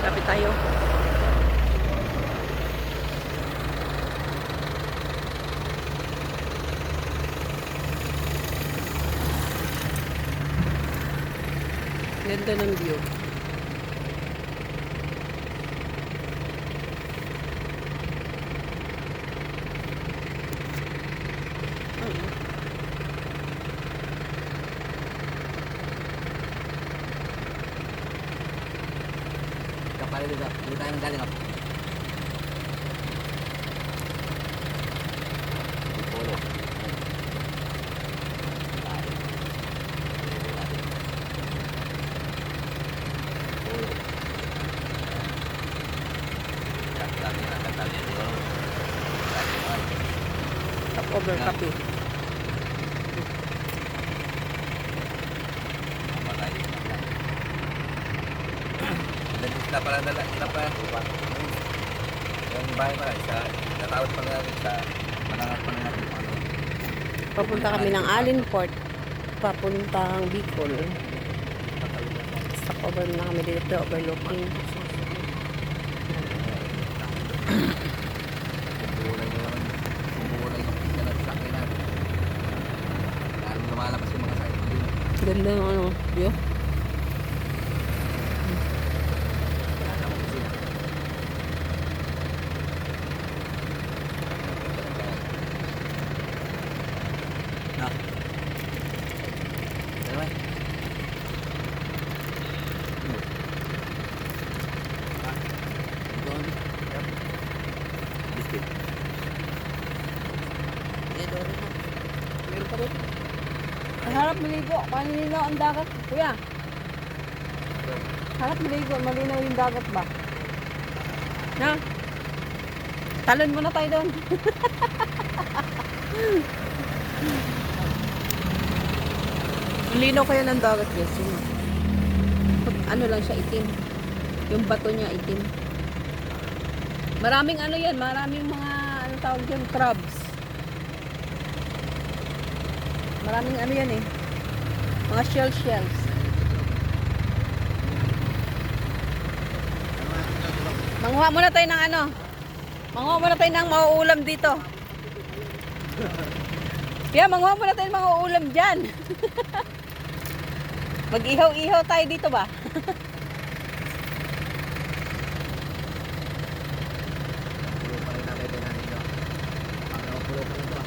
Kapit tayo. Ganda ng view. Oh, yeah. Na katalya dito. Lagi na. Top over kape. Dali sila pala dala, sila pa. Yung bahay pala, isa, natawad pala natin sa manangat pa na natin. ano. Papunta kami ng Allen Port. Papuntang Bicol. Stop over na kami dito. Overlooking. Bumulan nyo naman. Bumulan yung pizza na sa akin natin. Lalo lumalabas yung mga side view. Ganda ng ano, view. Wala na akong kusina. Na. Ito ang Yep. Biscuit. Eh, na. Meron pa rin. Harap maligo. Malinaw ang dagat. Kuya, harap maligo. Malinaw yung dagat ba? Na? Talon muna tayo doon. Ang linaw kaya ng dagat guys. Ano lang siya itim. Yung bato niya itim. Maraming ano yan. Maraming mga ano tawag dyan. Crabs. Maraming ano yan eh. Mga shell shells. Manguha muna tayo ng ano. Manguha muna tayo ng mauulam dito. Yeah, manguha muna tayo mga ulam dyan. Mag-ihaw-ihaw tayo dito ba? Natin ito.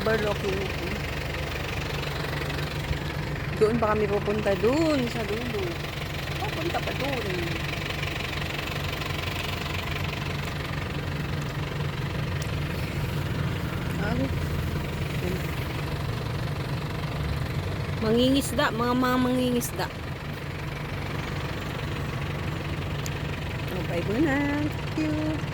Overlooking. Doon pa kami pupunta doon sa dulo. Pupunta pa doon. Ay. Mangingisda, mga mga mangingisda. Oh, bye muna. Thank you.